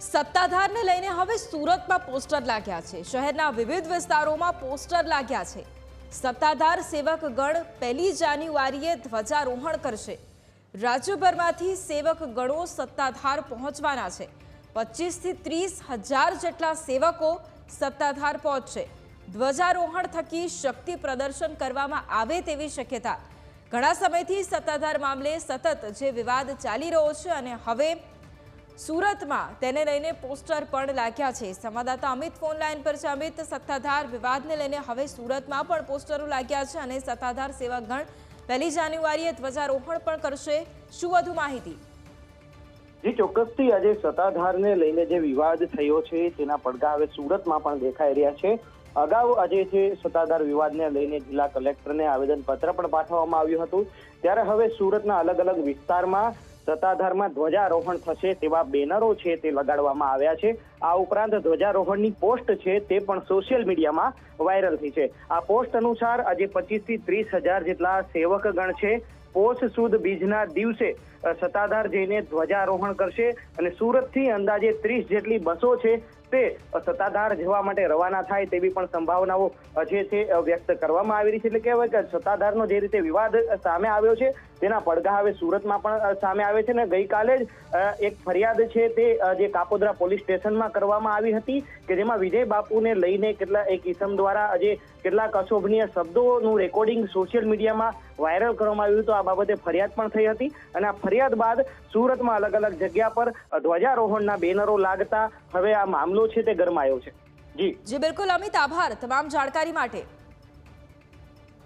સત્તાધારને લઈને હવે સુરતમાં પોસ્ટર લાગ્યા છે. શહેરના વિવિધ વિસ્તારોમાં પોસ્ટર લાગ્યા છે. સત્તાધાર સેવક ગણ પહેલી જાન્યુઆરીએ ધ્વજારોહણ કરશે. રાજ્યભરમાંથી સેવક ગણો સત્તાધાર પહોંચવાના છે. પચીસથી ત્રીસ હજાર જેટલા સેવકો સત્તાધાર પહોંચશે. ધ્વજારોહણ થકી શક્તિ પ્રદર્શન કરવામાં આવે તેવી શક્યતા. ઘણા સમયથી સત્તાધાર મામલે સતત જે વિવાદ ચાલી રહ્યો છે અને હવે સુરતમાં તેને લઈને પોસ્ટર પણ લાગ્યા છે. સંવાદદાતા અમિત ફોન લાઈન પર છે. અમિત, સત્તાધાર વિવાદને લઈને હવે સુરતમાં પણ પોસ્ટરો લાગ્યા છે અને સત્તાધાર સેવાગણ પહેલી જાન્યુઆરીએ ધ્વજારોહણ પણ કરશે. શું વધુ માહિતી? જે, ચોક્કસથી આજે સત્તાધારને લઈને જે વિવાદ થયો છે, તેના પડઘા હવે સુરતમાં પણ દેખાઈ રહ્યા છે. અગાઉ આજે જે સત્તાધાર વિવાદને લઈને જિલ્લા કલેક્ટરને આવેદનપત્ર પણ પાઠવવામાં આવ્યું હતું. ત્યારે હવે સુરતના અલગ અલગ વિસ્તારમાં સત્તાધારમાં ધ્વજારોહણ થશે તેવા બેનરો છે તે લગાડવામાં આવ્યા છે. આ ઉપરાંત ધ્વજારોહણની પોસ્ટ છે તે પણ સોશિયલ મીડિયામાં વાયરલ થઈ છે. આ પોસ્ટ અનુસાર આજે પચીસથી ત્રીસ હજાર જેટલા સેવકગણ છે પોષ સુદ બીજના દિવસે સત્તાધાર જઈને ધ્વજારોહણ કરશે અને સુરતથી અંદાજે ત્રીસ જેટલી બસો છે તે સત્તાધાર જવા માટે રવાના થાય તેવી પણ સંભાવનાઓ જે છે વ્યક્ત કરવામાં આવી રહી છે. એટલે કહેવાય કે સત્તાધારનો જે રીતે વિવાદ સામે આવ્યો છે તેના પડઘા હવે સુરતમાં પણ સામે આવે છે ને ગઈકાલે જ એક ફરિયાદ છે તે જે કાપોદ્રા પોલીસ સ્ટેશનમાં કરવામાં આવી હતી કે જેમાં વિજય બાપુને લઈને કેટલા, એક ઇસમ દ્વારા આજે કેટલાક અશોભનીય શબ્દોનું રેકોર્ડિંગ સોશિયલ મીડિયામાં વાયરલ કરવામાં આવ્યું હતું. આ બાબતે ફરિયાદ પણ થઈ હતી અને આ ફરિયાદ બાદ સુરતમાં અલગ અલગ જગ્યા પર ધ્વજારોહણના બેનરો લાગતા હવે આ મામલો છે તે ગરમાયો છે. જી. જી, બિલકુલ અમિત, આભાર તમામ જાણકારી માટે.